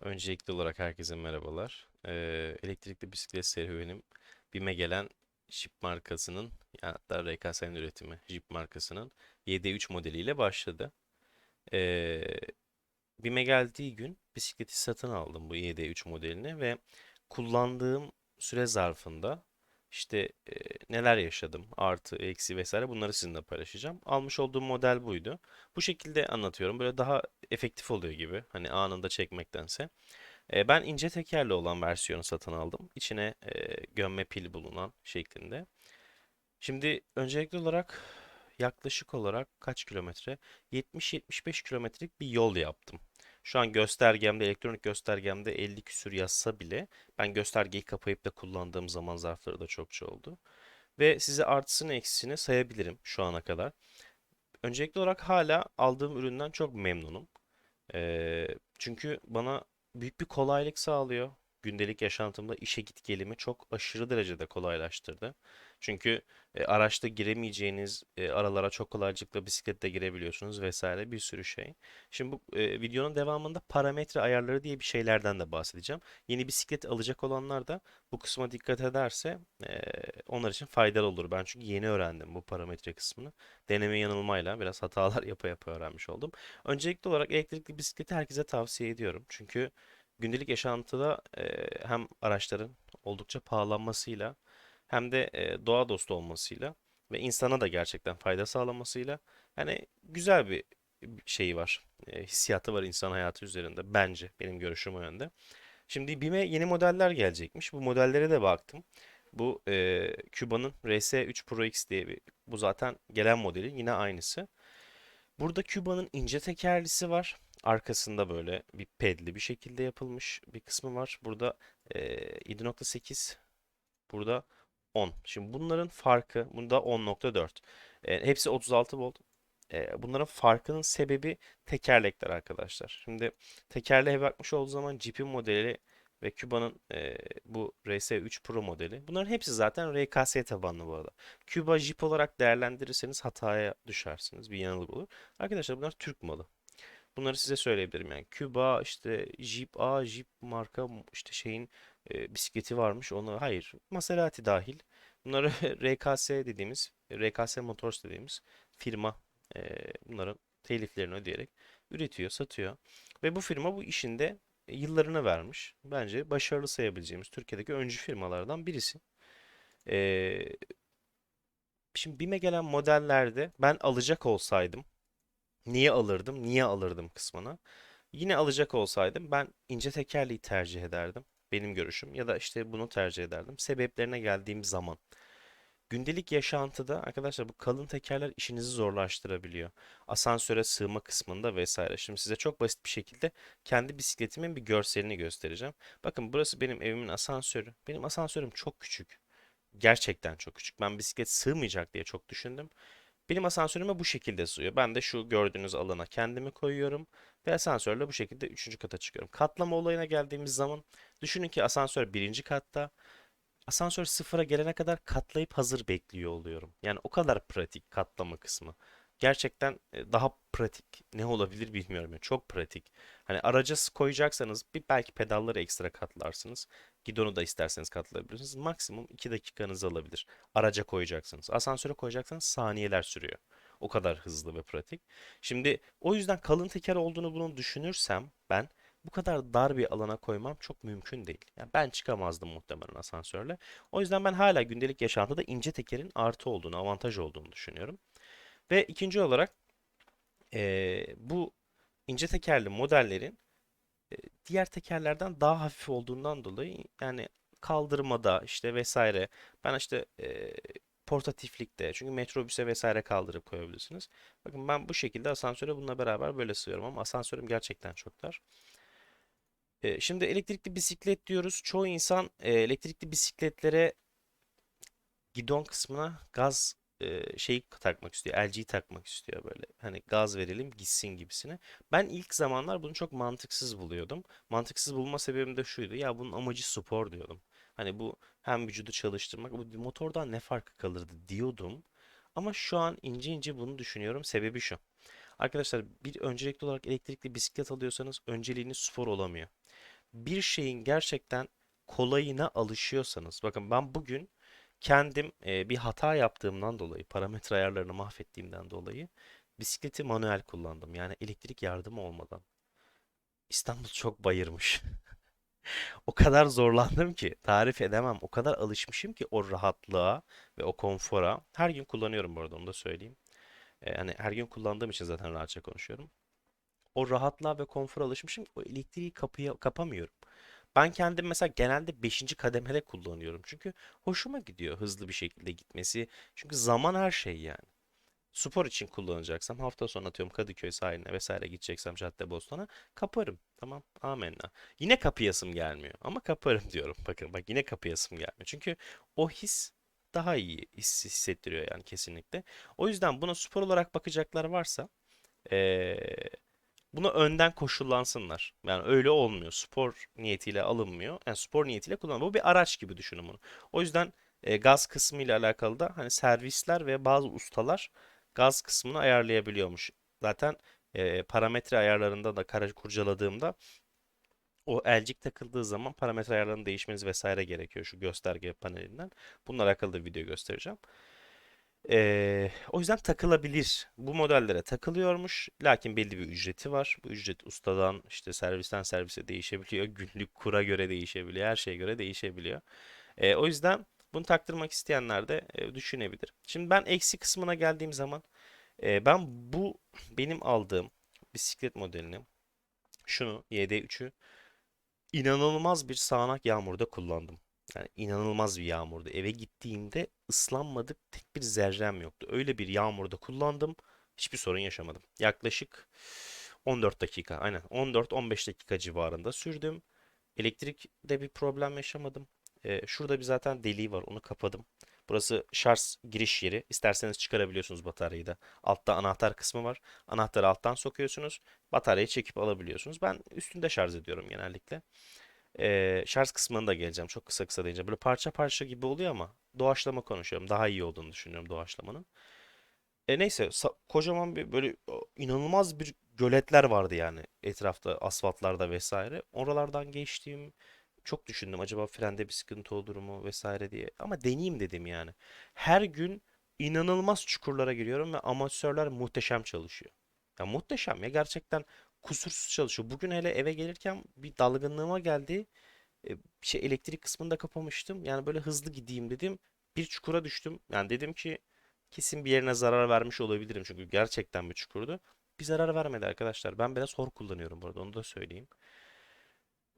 Öncelikli olarak herkese merhabalar. Ee, elektrikli bisiklet serüvenim BİM'e gelen Jeep markasının ya da RKS'nin üretimi Jeep markasının YD3 modeliyle başladı. Ee, BİM'e geldiği gün bisikleti satın aldım bu YD3 modelini ve kullandığım süre zarfında işte e, neler yaşadım artı eksi vesaire bunları sizinle paylaşacağım. Almış olduğum model buydu. Bu şekilde anlatıyorum. Böyle daha efektif oluyor gibi. Hani anında çekmektense. E, ben ince tekerli olan versiyonu satın aldım. İçine e, gömme pil bulunan şeklinde. Şimdi öncelikli olarak yaklaşık olarak kaç kilometre? 70-75 kilometrelik bir yol yaptım. Şu an göstergemde, elektronik göstergemde 50 küsür yazsa bile ben göstergeyi kapayıp da kullandığım zaman zarfları da çokça oldu. Ve size artısını eksisini sayabilirim şu ana kadar. Öncelikli olarak hala aldığım üründen çok memnunum. Ee, çünkü bana büyük bir kolaylık sağlıyor. Gündelik yaşantımda işe git gelimi çok aşırı derecede kolaylaştırdı. Çünkü e, araçta giremeyeceğiniz e, aralara çok kolaylıkla bisikletle girebiliyorsunuz vesaire bir sürü şey. Şimdi bu e, videonun devamında parametre ayarları diye bir şeylerden de bahsedeceğim. Yeni bisiklet alacak olanlar da bu kısma dikkat ederse e, onlar için faydalı olur. Ben çünkü yeni öğrendim bu parametre kısmını. Deneme yanılmayla biraz hatalar yapa yapa öğrenmiş oldum. Öncelikli olarak elektrikli bisikleti herkese tavsiye ediyorum. Çünkü gündelik yaşantıda e, hem araçların oldukça pahalanmasıyla hem de e, doğa dostu olmasıyla ve insana da gerçekten fayda sağlamasıyla hani güzel bir şeyi var. E, hissiyatı var insan hayatı üzerinde bence benim görüşüm o yönde. Şimdi BİM'e yeni modeller gelecekmiş. Bu modellere de baktım. Bu e, Cuba'nın RS3 Pro X diye bir bu zaten gelen modeli yine aynısı. Burada Cuba'nın ince tekerlisi var. Arkasında böyle bir pedli bir şekilde yapılmış bir kısmı var. Burada e, 7.8, burada 10. Şimdi bunların farkı, bunda 10.4. E, hepsi 36 volt. E, bunların farkının sebebi tekerlekler arkadaşlar. Şimdi tekerleğe bakmış olduğu zaman Jeep'in modeli ve Cuba'nın e, bu RS3 Pro modeli. Bunların hepsi zaten RKS tabanlı bu arada. Cuba Jeep olarak değerlendirirseniz hataya düşersiniz. Bir yanılgı olur. Arkadaşlar bunlar Türk malı. Bunları size söyleyebilirim yani. Küba işte Jeep A, Jeep marka işte şeyin e, bisikleti varmış. Onu hayır. Maserati dahil. Bunları RKS dediğimiz, RKS Motors dediğimiz firma e, bunların teliflerini ödeyerek üretiyor, satıyor. Ve bu firma bu işinde yıllarını vermiş. Bence başarılı sayabileceğimiz Türkiye'deki öncü firmalardan birisi. E, şimdi BİM'e gelen modellerde ben alacak olsaydım Niye alırdım? Niye alırdım kısmına. Yine alacak olsaydım ben ince tekerleği tercih ederdim. Benim görüşüm. Ya da işte bunu tercih ederdim. Sebeplerine geldiğim zaman. Gündelik yaşantıda arkadaşlar bu kalın tekerler işinizi zorlaştırabiliyor. Asansöre sığma kısmında vesaire. Şimdi size çok basit bir şekilde kendi bisikletimin bir görselini göstereceğim. Bakın burası benim evimin asansörü. Benim asansörüm çok küçük. Gerçekten çok küçük. Ben bisiklet sığmayacak diye çok düşündüm. Benim asansörüme bu şekilde sığıyor. Ben de şu gördüğünüz alana kendimi koyuyorum ve asansörle bu şekilde üçüncü kata çıkıyorum. Katlama olayına geldiğimiz zaman düşünün ki asansör birinci katta. Asansör sıfıra gelene kadar katlayıp hazır bekliyor oluyorum. Yani o kadar pratik katlama kısmı. Gerçekten e, daha pratik ne olabilir bilmiyorum. Yani çok pratik. Hani araca koyacaksanız bir belki pedalları ekstra katlarsınız. Gidonu da isterseniz katlayabilirsiniz. Maksimum 2 dakikanızı alabilir. Araca koyacaksınız. Asansöre koyacaksanız saniyeler sürüyor. O kadar hızlı ve pratik. Şimdi o yüzden kalın teker olduğunu bunu düşünürsem ben bu kadar dar bir alana koymam çok mümkün değil. Yani ben çıkamazdım muhtemelen asansörle. O yüzden ben hala gündelik yaşantıda ince tekerin artı olduğunu, avantaj olduğunu düşünüyorum. Ve ikinci olarak eee, bu ince tekerli modellerin e, diğer tekerlerden daha hafif olduğundan dolayı yani kaldırmada işte vesaire ben işte e, portatiflikte çünkü metrobüse vesaire kaldırıp koyabilirsiniz. Bakın ben bu şekilde asansöre bununla beraber böyle sığıyorum ama asansörüm gerçekten çok dar. E, şimdi elektrikli bisiklet diyoruz. Çoğu insan e, elektrikli bisikletlere gidon kısmına gaz e, şeyi takmak istiyor. LG'yi takmak istiyor böyle. Hani gaz verelim gitsin gibisine. Ben ilk zamanlar bunu çok mantıksız buluyordum. Mantıksız bulma sebebim de şuydu. Ya bunun amacı spor diyordum. Hani bu hem vücudu çalıştırmak, bu motordan ne farkı kalırdı diyordum. Ama şu an ince ince bunu düşünüyorum. Sebebi şu. Arkadaşlar bir öncelikli olarak elektrikli bisiklet alıyorsanız önceliğiniz spor olamıyor. bir şeyin gerçekten kolayına alışıyorsanız, bakın ben bugün kendim e, bir hata yaptığımdan dolayı, parametre ayarlarını mahvettiğimden dolayı bisikleti manuel kullandım. Yani elektrik yardımı olmadan. İstanbul çok bayırmış. O kadar zorlandım ki tarif edemem. O kadar alışmışım ki o rahatlığa ve o konfora. Her gün kullanıyorum bu arada onu da söyleyeyim. E, hani her gün kullandığım için zaten rahatça konuşuyorum. O rahatlığa ve konfora alışmışım. O elektriği kapıya kapamıyorum. Ben kendim mesela genelde beşinci kademede kullanıyorum. Çünkü hoşuma gidiyor hızlı bir şekilde gitmesi. Çünkü zaman her şey yani. Spor için kullanacaksam hafta sonu atıyorum Kadıköy sahiline vesaire gideceksem Caddebostan'a kaparım. Tamam amenna. Yine kapayasım gelmiyor ama kaparım diyorum. Bakın bak yine kapayasım gelmiyor. Çünkü o his daha iyi his hissettiriyor yani kesinlikle. O yüzden buna spor olarak bakacaklar varsa eee Buna önden koşullansınlar. Yani öyle olmuyor. Spor niyetiyle alınmıyor. Yani spor niyetiyle kullanılıyor. Bu bir araç gibi düşünün bunu. O yüzden e, gaz kısmı ile alakalı da hani servisler ve bazı ustalar gaz kısmını ayarlayabiliyormuş. Zaten e, parametre ayarlarında da kara kurcaladığımda o elcik takıldığı zaman parametre ayarlarının değişmeniz vesaire gerekiyor şu gösterge panelinden. Bununla alakalı da video göstereceğim. Ee, o yüzden takılabilir. Bu modellere takılıyormuş. Lakin belli bir ücreti var. Bu ücret ustadan işte servisten servise değişebiliyor. Günlük kura göre değişebiliyor. Her şeye göre değişebiliyor. Ee, o yüzden bunu taktırmak isteyenler de e, düşünebilir. Şimdi ben eksi kısmına geldiğim zaman e, ben bu benim aldığım bisiklet modelini şunu YD3'ü inanılmaz bir sağanak yağmurda kullandım. Yani inanılmaz bir yağmurdu. Eve gittiğimde ıslanmadık tek bir zerrem yoktu. Öyle bir yağmurda kullandım. Hiçbir sorun yaşamadım. Yaklaşık 14 dakika, aynen 14-15 dakika civarında sürdüm. Elektrikte bir problem yaşamadım. Ee, şurada bir zaten deliği var, onu kapadım. Burası şarj giriş yeri. İsterseniz çıkarabiliyorsunuz bataryayı da. Altta anahtar kısmı var. Anahtarı alttan sokuyorsunuz. Bataryayı çekip alabiliyorsunuz. Ben üstünde şarj ediyorum genellikle. Ee, şarj kısmına da geleceğim. Çok kısa kısa deyince. Böyle parça parça gibi oluyor ama doğaçlama konuşuyorum. Daha iyi olduğunu düşünüyorum doğaçlamanın. E neyse kocaman bir böyle inanılmaz bir göletler vardı yani etrafta asfaltlarda vesaire. Oralardan geçtiğim çok düşündüm. Acaba frende bir sıkıntı olur mu vesaire diye. Ama deneyeyim dedim yani. Her gün inanılmaz çukurlara giriyorum ve amatörler muhteşem çalışıyor. Ya muhteşem ya gerçekten kusursuz çalışıyor. Bugün hele eve gelirken bir dalgınlığıma geldi. E, şey elektrik kısmını da kapamıştım. Yani böyle hızlı gideyim dedim. Bir çukura düştüm. Yani dedim ki kesin bir yerine zarar vermiş olabilirim. Çünkü gerçekten bir çukurdu. Bir zarar vermedi arkadaşlar. Ben biraz hor kullanıyorum burada onu da söyleyeyim.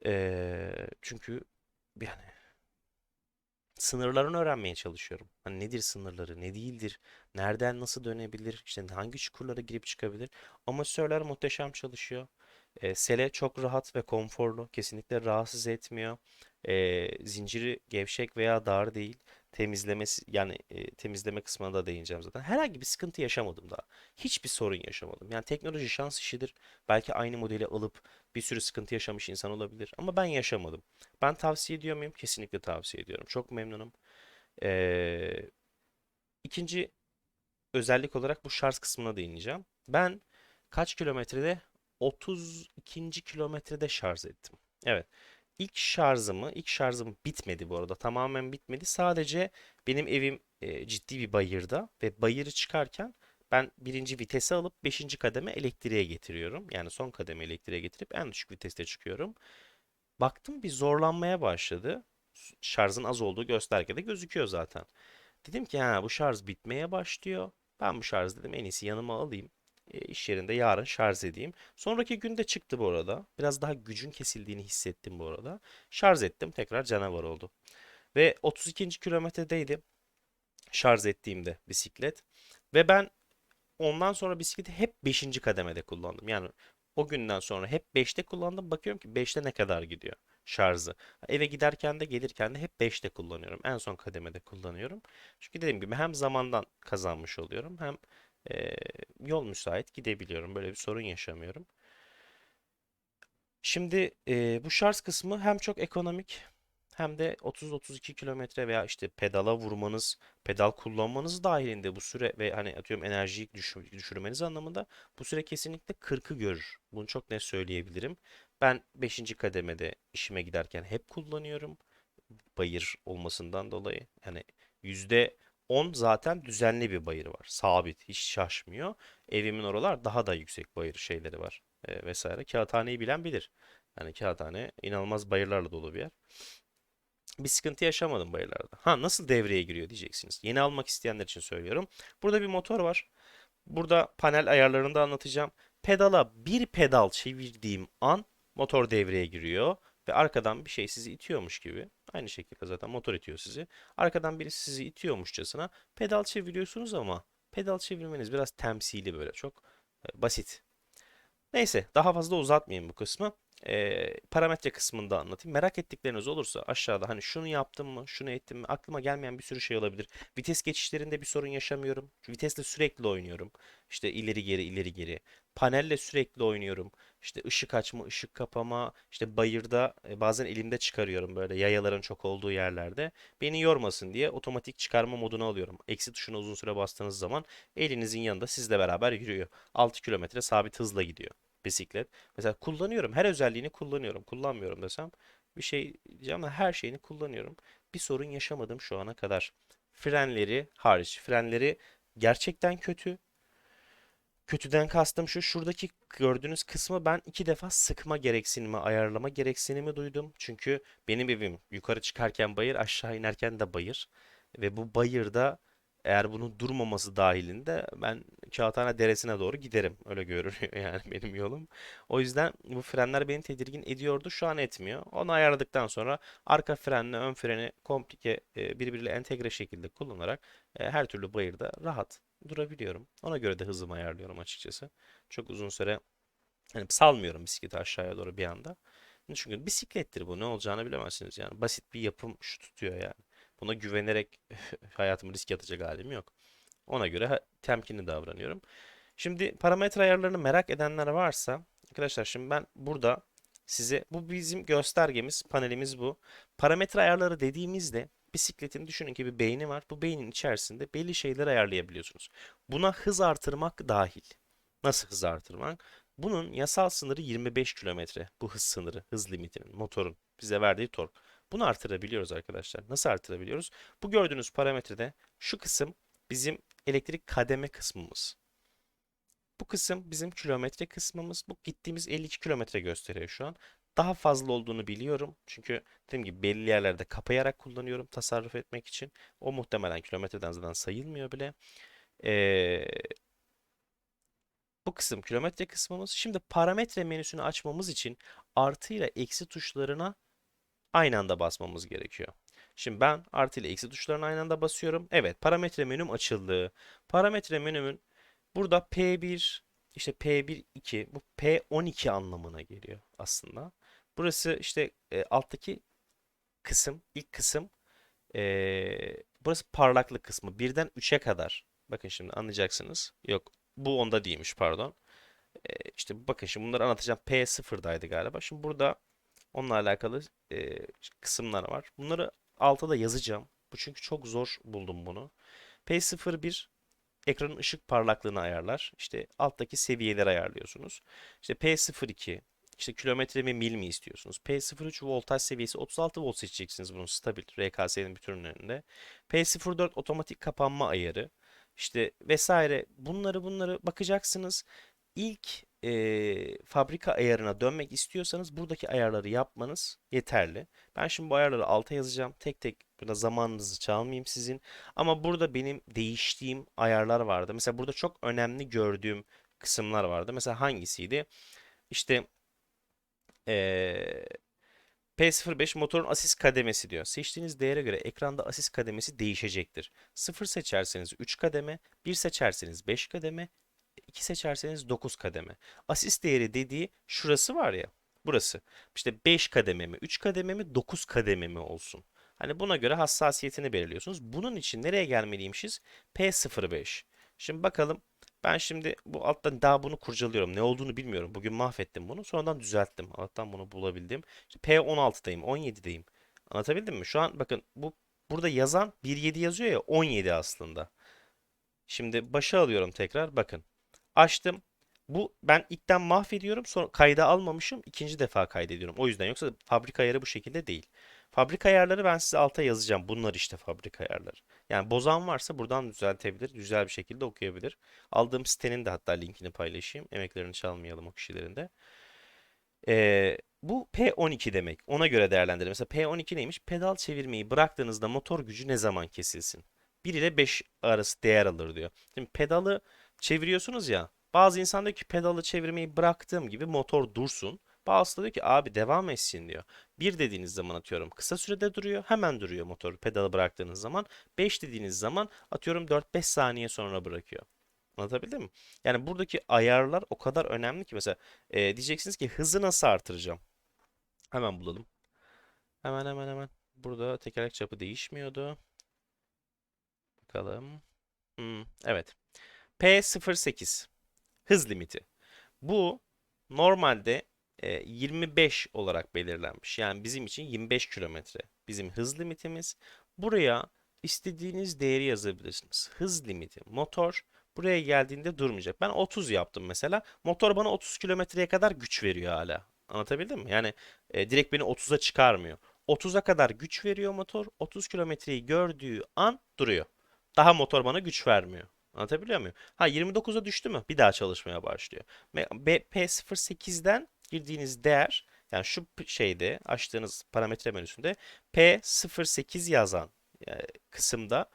Ee, çünkü yani sınırlarını öğrenmeye çalışıyorum. Hani nedir sınırları, ne değildir, nereden nasıl dönebilir, işte hangi çukurlara girip çıkabilir. Amatörler muhteşem çalışıyor. E, sele çok rahat ve konforlu. Kesinlikle rahatsız etmiyor. E, zinciri gevşek veya dar değil. Temizlemesi yani e, temizleme kısmına da değineceğim zaten. Herhangi bir sıkıntı yaşamadım daha. Hiçbir sorun yaşamadım. Yani teknoloji şans işidir. Belki aynı modeli alıp bir sürü sıkıntı yaşamış insan olabilir. Ama ben yaşamadım. Ben tavsiye ediyor muyum? Kesinlikle tavsiye ediyorum. Çok memnunum. E, ikinci özellik olarak bu şarj kısmına değineceğim. Ben kaç kilometrede 32. kilometrede şarj ettim. Evet. İlk şarjımı, ilk şarjım bitmedi bu arada. Tamamen bitmedi. Sadece benim evim e, ciddi bir bayırda ve bayırı çıkarken ben birinci vitese alıp beşinci kademe elektriğe getiriyorum. Yani son kademe elektriğe getirip en düşük viteste çıkıyorum. Baktım bir zorlanmaya başladı. Şarjın az olduğu göstergede gözüküyor zaten. Dedim ki ha bu şarj bitmeye başlıyor. Ben bu şarj dedim en iyisi yanıma alayım. E, iş yerinde yarın şarj edeyim. Sonraki günde çıktı bu arada. Biraz daha gücün kesildiğini hissettim bu arada. Şarj ettim tekrar canavar oldu. Ve 32. kilometredeydi şarj ettiğimde bisiklet. Ve ben ondan sonra bisikleti hep beşinci kademede kullandım. Yani o günden sonra hep beşte kullandım. Bakıyorum ki beşte ne kadar gidiyor şarjı. Eve giderken de gelirken de hep beşte kullanıyorum. En son kademede kullanıyorum. Çünkü dediğim gibi hem zamandan kazanmış oluyorum hem e, yol müsait gidebiliyorum. Böyle bir sorun yaşamıyorum. Şimdi e, bu şarj kısmı hem çok ekonomik hem de 30-32 kilometre veya işte pedala vurmanız, pedal kullanmanız dahilinde bu süre ve hani atıyorum enerjiyi düşür- düşürmeniz anlamında bu süre kesinlikle 40'ı görür. Bunu çok net söyleyebilirim. Ben 5. kademede işime giderken hep kullanıyorum. Bayır olmasından dolayı. Yani %10 zaten düzenli bir bayır var. Sabit, hiç şaşmıyor. Evimin oralar daha da yüksek bayır şeyleri var e, vesaire. Kağıthaneyi bilen bilir. Yani kağıthane inanılmaz bayırlarla dolu bir yer. Bir sıkıntı yaşamadım bayırlarda. Ha nasıl devreye giriyor diyeceksiniz. Yeni almak isteyenler için söylüyorum. Burada bir motor var. Burada panel ayarlarını da anlatacağım. Pedala bir pedal çevirdiğim an motor devreye giriyor ve arkadan bir şey sizi itiyormuş gibi. Aynı şekilde zaten motor itiyor sizi. Arkadan birisi sizi itiyormuşçasına pedal çeviriyorsunuz ama pedal çevirmeniz biraz temsili böyle çok e, basit. Neyse daha fazla uzatmayayım bu kısmı. Ee, parametre kısmında anlatayım. Merak ettikleriniz olursa aşağıda hani şunu yaptım mı, şunu ettim mi aklıma gelmeyen bir sürü şey olabilir. Vites geçişlerinde bir sorun yaşamıyorum. Vitesle sürekli oynuyorum. İşte ileri geri ileri geri. Panelle sürekli oynuyorum. İşte ışık açma, ışık kapama, işte bayırda e, bazen elimde çıkarıyorum böyle yayaların çok olduğu yerlerde. Beni yormasın diye otomatik çıkarma moduna alıyorum. Eksi tuşuna uzun süre bastığınız zaman elinizin yanında sizle beraber yürüyor. 6 kilometre sabit hızla gidiyor bisiklet. Mesela kullanıyorum. Her özelliğini kullanıyorum. Kullanmıyorum desem bir şey diyeceğim ama her şeyini kullanıyorum. Bir sorun yaşamadım şu ana kadar. Frenleri hariç. Frenleri gerçekten kötü. Kötüden kastım şu, şuradaki gördüğünüz kısmı ben iki defa sıkma gereksinimi, ayarlama gereksinimi duydum. Çünkü benim evim yukarı çıkarken bayır, aşağı inerken de bayır. Ve bu bayırda eğer bunun durmaması dahilinde ben Kağıthane Deresi'ne doğru giderim. Öyle görünüyor yani benim yolum. O yüzden bu frenler beni tedirgin ediyordu. Şu an etmiyor. Onu ayarladıktan sonra arka frenle ön freni komplike e, birbiriyle entegre şekilde kullanarak e, her türlü bayırda rahat durabiliyorum. Ona göre de hızımı ayarlıyorum açıkçası. Çok uzun süre hani salmıyorum bisikleti aşağıya doğru bir anda. Çünkü bisiklettir bu. Ne olacağını bilemezsiniz yani. Basit bir yapım şu tutuyor yani. Buna güvenerek hayatımı riske atacak halim yok. Ona göre temkinli davranıyorum. Şimdi parametre ayarlarını merak edenler varsa arkadaşlar şimdi ben burada size bu bizim göstergemiz, panelimiz bu. Parametre ayarları dediğimizde bisikletin düşünün ki bir beyni var. Bu beynin içerisinde belli şeyleri ayarlayabiliyorsunuz. Buna hız artırmak dahil. Nasıl hız artırmak? Bunun yasal sınırı 25 kilometre. Bu hız sınırı, hız limitinin, motorun bize verdiği tork. Bunu artırabiliyoruz arkadaşlar. Nasıl artırabiliyoruz? Bu gördüğünüz parametrede şu kısım bizim elektrik kademe kısmımız. Bu kısım bizim kilometre kısmımız. Bu gittiğimiz 52 kilometre gösteriyor şu an. Daha fazla olduğunu biliyorum. Çünkü dediğim gibi belli yerlerde kapayarak kullanıyorum tasarruf etmek için. O muhtemelen kilometreden zaten sayılmıyor bile. Ee, bu kısım kilometre kısmımız. Şimdi parametre menüsünü açmamız için artı ile eksi tuşlarına aynı anda basmamız gerekiyor. Şimdi ben artı ile eksi tuşlarını aynı anda basıyorum. Evet parametre menüm açıldı. Parametre menümün burada P1 işte P1 2 bu P12 anlamına geliyor aslında. Burası işte e, alttaki kısım ilk kısım e, burası parlaklık kısmı birden 3'e kadar. Bakın şimdi anlayacaksınız. Yok bu onda değilmiş pardon. E, işte bakın şimdi bunları anlatacağım. P0'daydı galiba. Şimdi burada Onunla alakalı e, kısımlar var. Bunları alta da yazacağım. Bu çünkü çok zor buldum bunu. P01 ekranın ışık parlaklığını ayarlar. İşte alttaki seviyeleri ayarlıyorsunuz. İşte P02 işte kilometre mi mil mi istiyorsunuz? P03 voltaj seviyesi 36 volt seçeceksiniz bunun stabil RKS'nin bütün ürünlerinde. P04 otomatik kapanma ayarı. İşte vesaire bunları bunları bakacaksınız. İlk e, fabrika ayarına dönmek istiyorsanız buradaki ayarları yapmanız yeterli. Ben şimdi bu ayarları alta yazacağım. Tek tek burada zamanınızı çalmayayım sizin. Ama burada benim değiştiğim ayarlar vardı. Mesela burada çok önemli gördüğüm kısımlar vardı. Mesela hangisiydi? İşte ee, P05 motorun asis kademesi diyor. Seçtiğiniz değere göre ekranda asis kademesi değişecektir. 0 seçerseniz 3 kademe, 1 seçerseniz 5 kademe, 2 seçerseniz 9 kademe. Asist değeri dediği şurası var ya. Burası. İşte 5 kademe mi, 3 kademe mi, 9 kademe mi olsun. Hani buna göre hassasiyetini belirliyorsunuz. Bunun için nereye gelmeliymişiz? P05. Şimdi bakalım. Ben şimdi bu alttan daha bunu kurcalıyorum. Ne olduğunu bilmiyorum. Bugün mahvettim bunu. Sonradan düzelttim. Alttan bunu bulabildim. İşte P16'dayım, 17'deyim. Anlatabildim mi? Şu an bakın bu burada yazan 1.7 yazıyor ya 17 aslında. Şimdi başa alıyorum tekrar. Bakın. Açtım. Bu ben ilkten mahvediyorum sonra kayda almamışım ikinci defa kaydediyorum. O yüzden yoksa fabrika ayarı bu şekilde değil. Fabrika ayarları ben size alta yazacağım. Bunlar işte fabrika ayarları. Yani bozan varsa buradan düzeltebilir. Güzel bir şekilde okuyabilir. Aldığım sitenin de hatta linkini paylaşayım. Emeklerini çalmayalım o kişilerin de. Ee, bu P12 demek. Ona göre değerlendirelim. Mesela P12 neymiş? Pedal çevirmeyi bıraktığınızda motor gücü ne zaman kesilsin? 1 ile 5 arası değer alır diyor. Şimdi pedalı çeviriyorsunuz ya. Bazı insan diyor ki pedalı çevirmeyi bıraktığım gibi motor dursun. Bazısı da diyor ki abi devam etsin diyor. 1 dediğiniz zaman atıyorum kısa sürede duruyor. Hemen duruyor motor pedalı bıraktığınız zaman. 5 dediğiniz zaman atıyorum 4-5 saniye sonra bırakıyor. Anlatabildim mi? Yani buradaki ayarlar o kadar önemli ki mesela e, diyeceksiniz ki hızı nasıl artıracağım? Hemen bulalım. Hemen hemen hemen. Burada tekerlek çapı değişmiyordu. Bakalım. Hmm, evet. P08 hız limiti. Bu normalde e, 25 olarak belirlenmiş. Yani bizim için 25 kilometre bizim hız limitimiz. Buraya istediğiniz değeri yazabilirsiniz. Hız limiti motor buraya geldiğinde durmayacak. Ben 30 yaptım mesela. Motor bana 30 kilometreye kadar güç veriyor hala. Anlatabildim mi? Yani e, direkt beni 30'a çıkarmıyor. 30'a kadar güç veriyor motor. 30 kilometreyi gördüğü an duruyor. Daha motor bana güç vermiyor. Anlatabiliyor muyum? Ha 29'a düştü mü? Bir daha çalışmaya başlıyor. Me- B- P08'den girdiğiniz değer yani şu şeyde açtığınız parametre menüsünde P08 yazan e, kısımda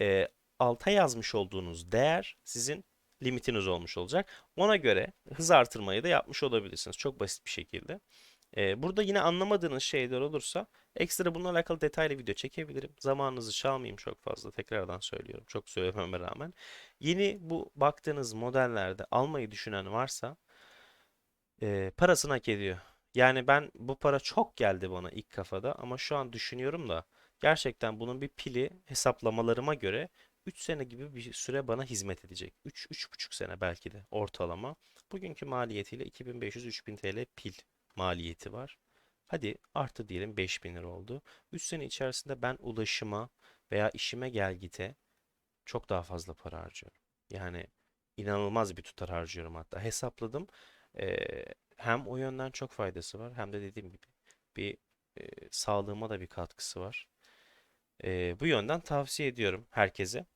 e, alta yazmış olduğunuz değer sizin limitiniz olmuş olacak. Ona göre hız artırmayı da yapmış olabilirsiniz. Çok basit bir şekilde. Ee, burada yine anlamadığınız şeyler olursa ekstra bununla alakalı detaylı video çekebilirim. Zamanınızı çalmayayım çok fazla. Tekrardan söylüyorum. Çok söylememe rağmen. Yeni bu baktığınız modellerde almayı düşünen varsa e, parasını hak ediyor. Yani ben bu para çok geldi bana ilk kafada ama şu an düşünüyorum da gerçekten bunun bir pili hesaplamalarıma göre 3 sene gibi bir süre bana hizmet edecek. 3 3,5 sene belki de ortalama. Bugünkü maliyetiyle 2500-3000 TL pil maliyeti var. Hadi artı diyelim 5000 lira oldu. 3 sene içerisinde ben ulaşıma veya işime gel gite çok daha fazla para harcıyorum. Yani inanılmaz bir tutar harcıyorum hatta. Hesapladım. Ee, hem o yönden çok faydası var hem de dediğim gibi bir e, sağlığıma da bir katkısı var. Ee, bu yönden tavsiye ediyorum herkese.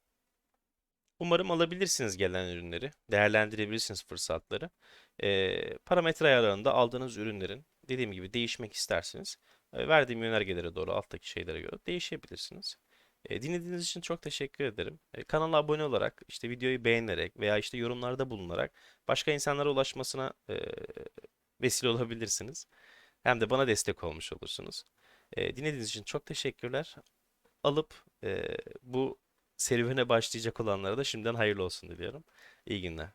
Umarım alabilirsiniz gelen ürünleri, değerlendirebilirsiniz fırsatları. Ee, parametre ayarlarında aldığınız ürünlerin dediğim gibi değişmek isterseniz e, verdiğim yönergelere doğru alttaki şeylere göre değişebilirsiniz. E, dinlediğiniz için çok teşekkür ederim. E, kanala abone olarak, işte videoyu beğenerek veya işte yorumlarda bulunarak başka insanlara ulaşmasına vesile olabilirsiniz. Hem de bana destek olmuş olursunuz. Dinlediğiniz için çok teşekkürler. Alıp bu serüvene başlayacak olanlara da şimdiden hayırlı olsun diliyorum. İyi günler.